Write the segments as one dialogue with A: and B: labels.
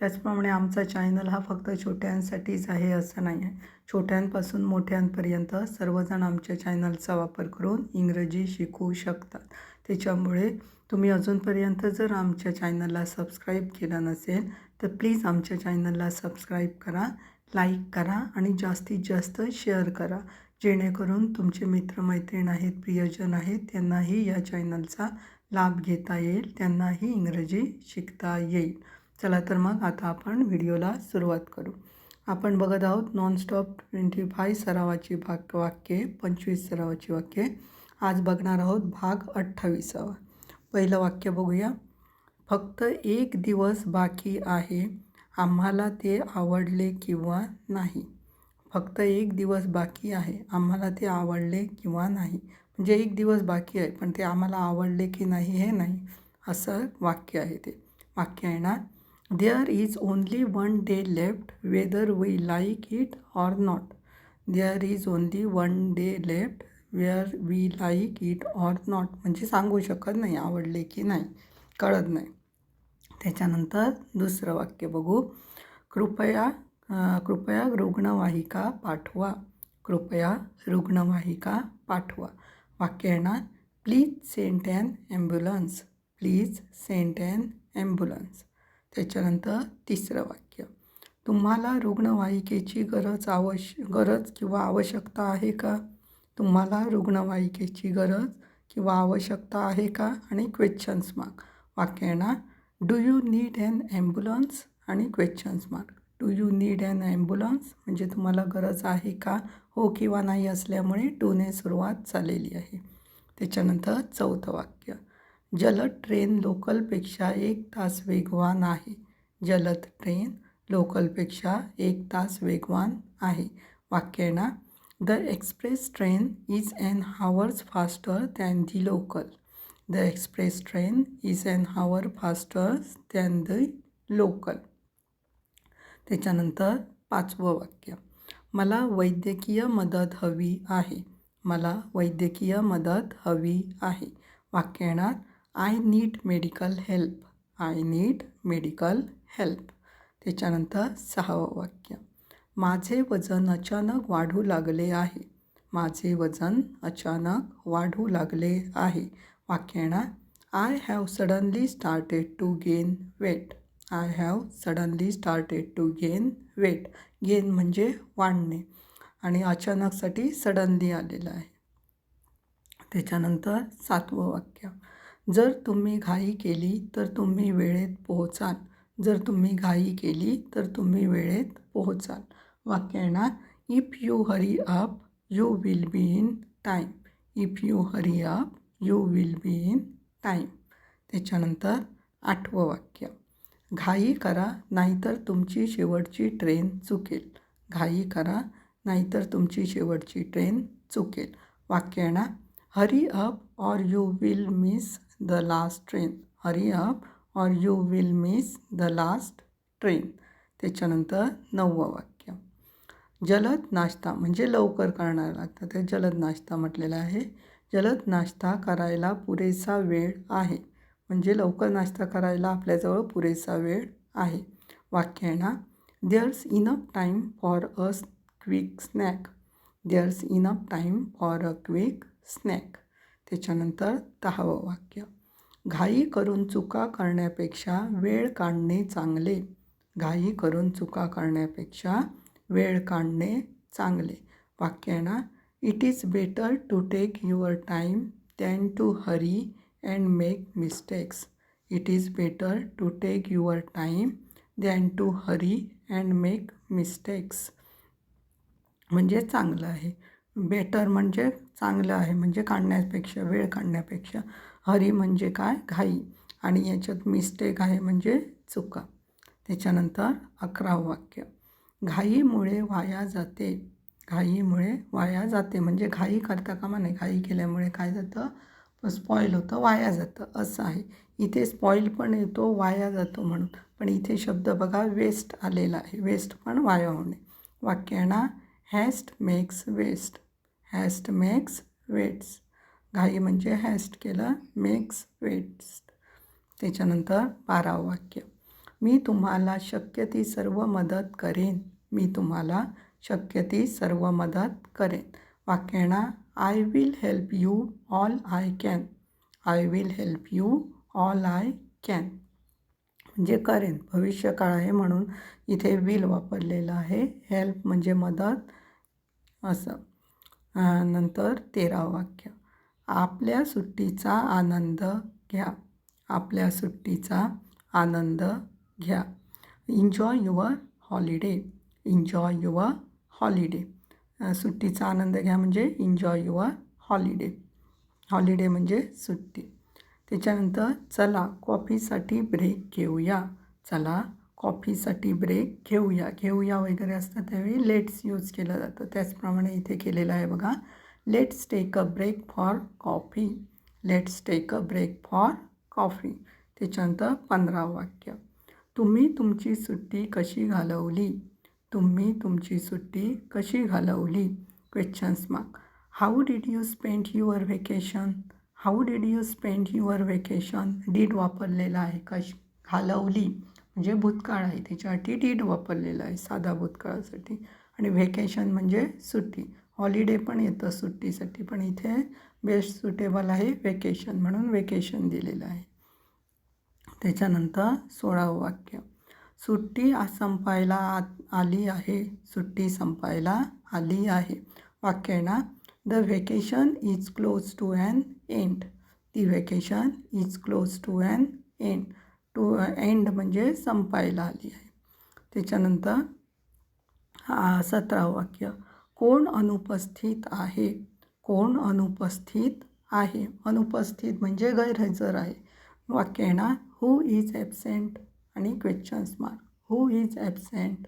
A: त्याचप्रमाणे आमचा चॅनल हा फक्त छोट्यांसाठीच आहे असं नाही आहे. छोट्यांपासून मोठ्यांपर्यंत सर्वजण आमच्या चॅनलचा वापर करून इंग्रजी शिकू शकतात. त्याच्यामुळे तुम्ही अजूनपर्यंत जर आमच्या चॅनलला सबस्क्राईब केलं नसेल तर प्लीज आमच्या चॅनलला सबस्क्राईब करा लाईक करा आणि जास्तीत जास्त शेअर करा. जेणेकरून तुमचे मित्रमैत्रीण आहेत प्रियजन आहेत त्यांनाही या चॅनलचा लाभ घेता येईल त्यांनाही इंग्रजी शिकता येईल. चला तर मग आता आपण व्हिडिओला सुरुवात करू. आपण बघत आहोत नॉनस्टॉप ट्वेंटी फाय सरावाची भाग वाक्ये पंचवीस सरावाची वाक्ये. आज बघणार आहोत भाग अठ्ठावीसावा. पहिलं वाक्य बघूया. फक्त एक दिवस बाकी आहे. आम्हाला ते आवडले किंवा नाही? फक्त एक दिवस बाकी आहे. आम्हाला ते आवडले किंवा नाही? म्हणजे एक दिवस बाकी आहे पण ते आम्हाला आवडले की नाही हे नाही असं वाक्य आहे ते. वाक्य येणार. ना there is only one day left whether we like it or not there is only one day left whether we like it or not म्हणजे सांगू शकत नाही आवडले की नाही कळत नाही. त्याच्यानंतर दुसरं वाक्य बघू. कृपया कृपया रुग्णवाहिका पाठवा. कृपया रुग्णवाहिका पाठवा. वाक्य येणार please send an ambulance please send an ambulance त्याच्यानंतर तिसरं वाक्य. तुम्हाला रुग्णवाहिकेची गरज आवश गरज किंवा आवश्यकता आहे का? तुम्हाला रुग्णवाहिकेची गरज किंवा आवश्यकता आहे का? आणि क्वेश्चन्स मार्क वाक्य येणार. Do you need an ambulance आणि questions mark do you need an ambulance म्हणजे तुम्हाला गरज आहे का? हो किंवा नाही असल्यामुळे डूने सुरुवात झालेली आहे. त्याच्यानंतर चौथं वाक्य. जलद ट्रेन लोकलपेक्षा एक तास वेगवान आहे. जलद ट्रेन लोकलपेक्षा एक तास वेगवान आहे. वाक्यना the express train is and hours faster than the local. The express train is and hour faster than the local. त्याच्यानंतर पाचवं वाक्य मला वैद्यकीय मदत हवी आहे. मला वैद्यकीय मदत हवी आहे. वाक्यणात I need medical help. I need medical help. त्याच्यानंतर सहावं वाक्य. माझे वजन अचानक वाढू लागले आहे. माझे वजन अचानक वाढू लागले आहे. वाक्य येणार. I have suddenly started to gain weight I have suddenly started to gain weight gain म्हणजे वाढणे. आणि अचानकसाठी सडनली आलेलं आहे. त्याच्यानंतर सातवं वाक्य. जर तुम्ही घाई केली तर तुम्ही वेळेत पोहोचाल. जर तुम्ही घाई केली तर तुम्ही वेळेत पोहोचाल. वाक्य येणार if you hurry up you will be in time if you hurry up you will be in time त्याच्यानंतर आठवं वाक्य. घाई करा नाहीतर तुमची शेवटची ट्रेन चुकेल. घाई करा नाहीतर तुमची शेवटची ट्रेन चुकेल. वाक्य येणार hurry up or you will miss the last train. Hurry up or you will miss the last train. त्याच्यानंतर नववं वाक्य. जलद नाश्ता म्हणजे लवकर करणारा लागतं. ते जलद नाश्ता म्हटलेला आहे. जलद नाश्ता करायला पुरेसा वेळ आहे. म्हणजे लवकर नाश्ता करायला आपल्याजवळ पुरेसा वेळ आहे. वाक्य आहे ना? There's enough time for a quick snack there's enough time for a quick snack. त्याच्यानंतर दहावं वाक्य घाई करून चुका करण्यापेक्षा वेळ काढणे चांगले. घाई करून चुका करण्यापेक्षा वेळ काढणे चांगले. वाक्य ना it is better to take your time than to hurry and make mistakes it is better to take your time than to hurry and make mistakes म्हणजे चांगलं आहे. बेटर म्हणजे चांगलं आहे म्हणजे काढण्यापेक्षा वेळ काढण्यापेक्षा. हरी म्हणजे काय? घाई. आणि याच्यात मिस्टेक आहे म्हणजे चुका. त्याच्यानंतर अकरावं वाक्य. घाईमुळे वाया जाते. घाईमुळे वाया जाते. म्हणजे घाई करता कामा नाही घाई केल्यामुळे काय जातं? स्पॉईल होतं वाया जातं. असं आहे. इथे स्पॉईल पण येतो वाया जातो म्हणून. पण इथे शब्द बघा वेस्ट आलेला आहे. वेस्ट पण वाया होणे. वाक्यांना haste makes waste haste makes weights. घाई म्हणजे हॅस्ट केलं मेक्स वेट्स. त्याच्यानंतर बारावं वाक्य. मी तुम्हाला शक्य ती सर्व मदत करेन. मी तुम्हाला शक्य ती सर्व मदत करेन. वाक्याना I will help you all I can I will help you all I can म्हणजे करेन. भविष्यकाळ आहे म्हणून इथे विल वापरलेलं आहे. हेल्प म्हणजे मदत असं. नंतर तेरावं वाक्य. आपल्या सुट्टीचा आनंद घ्या. आपल्या सुट्टीचा आनंद घ्या. Enjoy your holiday enjoy your holiday सुट्टीचा आनंद घ्या म्हणजे इन्जॉय युअर हॉलिडे हॉलिडे म्हणजे सुट्टी. त्याच्यानंतर चला कॉफीसाठी ब्रेक घेऊया. चला कॉफीसाठी ब्रेक घेऊया. घेऊया वगैरे असतं त्यावेळी लेट्स यूज केलं जातं. त्याचप्रमाणे इथे केलेलं आहे बघा. Let's take a break for coffee let's take a break for coffee त्याच्यानंतर पंधरा वाक्य. तुम्ही तुमची सुट्टी कशी घालवली? तुम्ही तुमची सुट्टी कशी घालवली? Questions mark how did you spend your vacation how did you spend your vacation did वापरलेला आहे कश घालवली. म्हणजे भूतकाळ आहे त्याच्यासाठी डीड वापरलेला आहे साधा भूतकाळासाठी. आणि व्हेकेशन म्हणजे सुट्टी. हॉलिडे पण येतं सुट्टीसाठी पण इथे बेस्ट सुटेबल आहे वेकेशन म्हणून वेकेशन दिलेलं आहे. त्याच्यानंतर सोळावं वाक्य. सुट्टी संपायला आ आली आहे. सुट्टी संपायला आली आहे. वाक्य आहे ना? The vacation is close to an end the vacation is close to an end to end म्हणजे संपायला आली आहे. त्याच्यानंतर हा सतरावं वाक्य कोण अनुपस्थित आहे? कोण अनुपस्थित आहे? अनुपस्थित म्हणजे गैरहजर आहे. वाक्य येणार हू इज ॲबसेंट आणि questions mark who is absent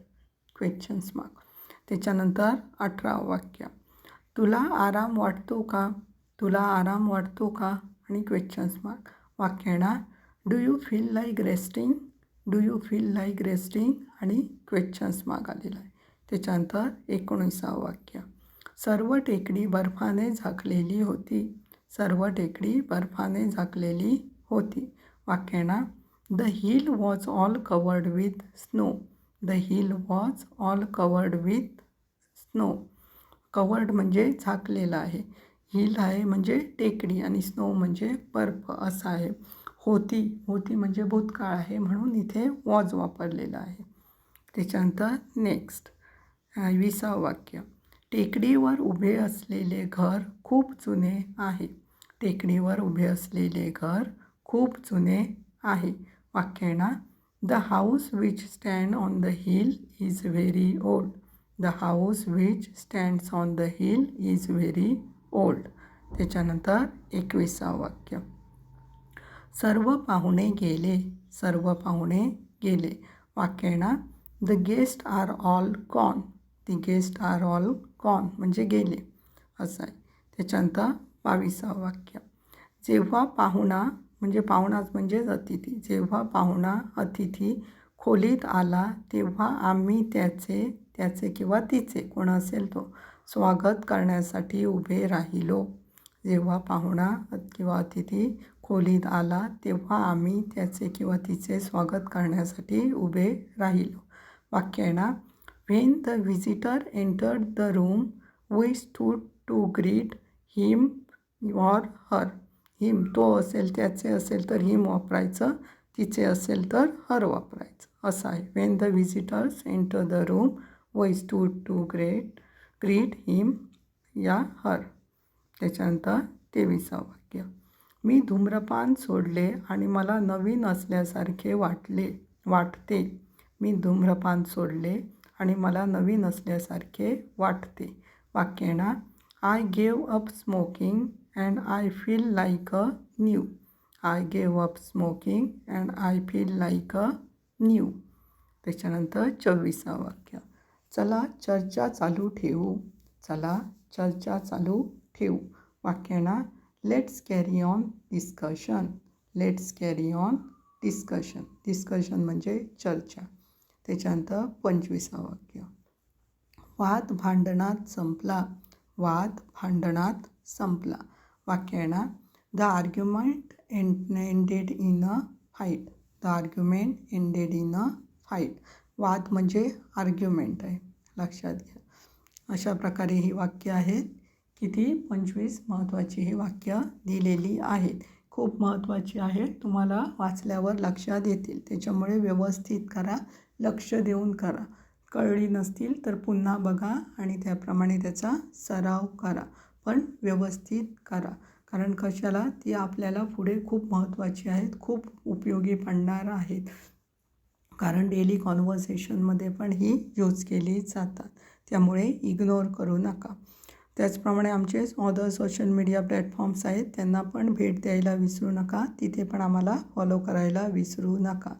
A: questions mark त्याच्यानंतर अठरावं वाक्य तुला आराम वाटतो का? तुला आराम वाटतो का? आणि क्वेश्चन्स मार्क वाक्य येणार do you feel like resting do you feel like resting आणि क्वेश्चन्स माग आलेला आहे. त्याच्यानंतर एकोणीसावं वाक्य. सर्व टेकडी बर्फाने झाकलेली होती. सर्व टेकडी बर्फाने झाकलेली होती. वाक्यांना the hill was all covered with snow the hill was all covered with snow covered म्हणजे झाकलेलं आहे. हिल आहे म्हणजे टेकडी आणि स्नो म्हणजे बर्फ असं आहे. होती. होती म्हणजे भूतकाळ आहे म्हणून इथे वॉज वापरलेलं आहे. त्याच्यानंतर नेक्स्ट विसावं वाक्य. टेकडीवर उभे असलेले घर खूप जुने आहे. टेकडीवर उभे असलेले घर खूप जुने आहे. वाक्य ना the house which stand on the hill is very old the house which stands on the hill is very old त्याच्यानंतर एकविसावं वाक्य. सर्व पाहुणे गेले सर्व पाहुणे गेले. वाक्यणा the guest are all gone the guest are all gone म्हणजे गेले. असं आहे. त्याच्यानंतर बावीसावं वाक्य. जेव्हा पाहुणा म्हणजे पाहुणाच म्हणजेच अतिथी. जेव्हा पाहुणा अतिथी खोलीत आला तेव्हा आम्ही त्याचे त्याचे किंवा तिचे कोण असेल तो स्वागत करण्यासाठी उभे राहिलो. जेव्हा पाहुणा किंवा अतिथी खोलीत आला तेव्हा आम्ही त्याचे किंवा तिचे स्वागत करण्यासाठी उभे राहिलो. वाक्य येणार when the visitor entered the room we stood to greet him or her him तो असेल त्याचे असेल तर हिम वापरायचं तिचे असेल तर हर वापरायचं. असं आहे. When the visitors enter the room we stood to great greet him या हर त्याच्यानंतर तेविसा वाक्य. मी धूम्रपान सोडले आणि मला नवीन असल्यासारखे वाटले वाटते. मी धूम्रपान सोडले आणि मला नवीन असल्यासारखे वाटते. वाक्य I gave up smoking and I feel like a new I gave up smoking and I feel like a new त्याच्यानंतर चोवीसा वाक्य. चला चर्चा चालू ठेवू. चला चर्चा चालू ठेवू. वाक्याना let's carry on discussion let's carry on discussion discussion म्हणजे चर्चा. त्याच्यानंतर पंचवीसावं वाक्य. वाद भांडणात संपला. वाद भांडणात संपला. वाक्य येणार the argument end ended in a fight the argument ended in a fight वाद म्हणजे आर्ग्युमेंट आहे. लक्षात घ्या. अशा प्रकारे ही वाक्य आहेत किती? पंचवीस महत्त्वाची ही वाक्य दिलेली आहेत. खूप महत्त्वाची आहेत तुम्हाला वाचल्यावर लक्षात येतील. त्याच्यामुळे व्यवस्थित करा. लक्ष देऊन करा. कळली नसतील तर पुन्हा बघा आणि त्याप्रमाणे त्याचा सराव करा. पण व्यवस्थित करा. कारण कशाला? ती आपल्याला पुढे खूप महत्त्वाची आहेत. खूप उपयोगी पडणार आहेत. कारण डेली कॉन्व्हर्सेशनमध्ये पण ही यूज केली जातात. त्यामुळे इग्नोर करू नका. त्याचप्रमाणे आमचे अदर सोशल मीडिया प्लॅटफॉर्म्स आहेत त्यांना पण भेट द्यायला विसरू नका. तिथे पण आम्हाला फॉलो करायला विसरू नका.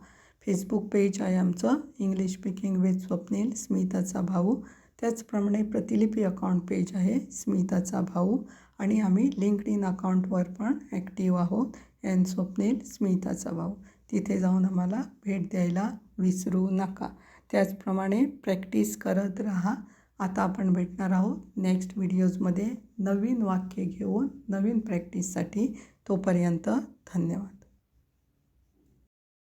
A: फेसबुक पेज आहे आमचं इंग्लिश स्पीकिंग विथ स्वप्नील स्मिताचा भाऊ. त्याचप्रमाणे प्रतिलिपी अकाउंट पेज आहे स्मिताचा भाऊ. आणि आम्ही लिंकड इन अकाउंटवर पण ॲक्टिव्ह आहोत एन स्वप्नील स्मिताचा भाऊ. तिथे जाऊन आम्हाला भेट द्यायला विसरू नका. त्याचप्रमाणे प्रॅक्टिस करत राहा. आता आपण भेटणार आहोत नेक्स्ट व्हिडिओजमध्ये नवीन वाक्य घेऊन नवीन प्रॅक्टिससाठी तोपर्यंत धन्यवाद.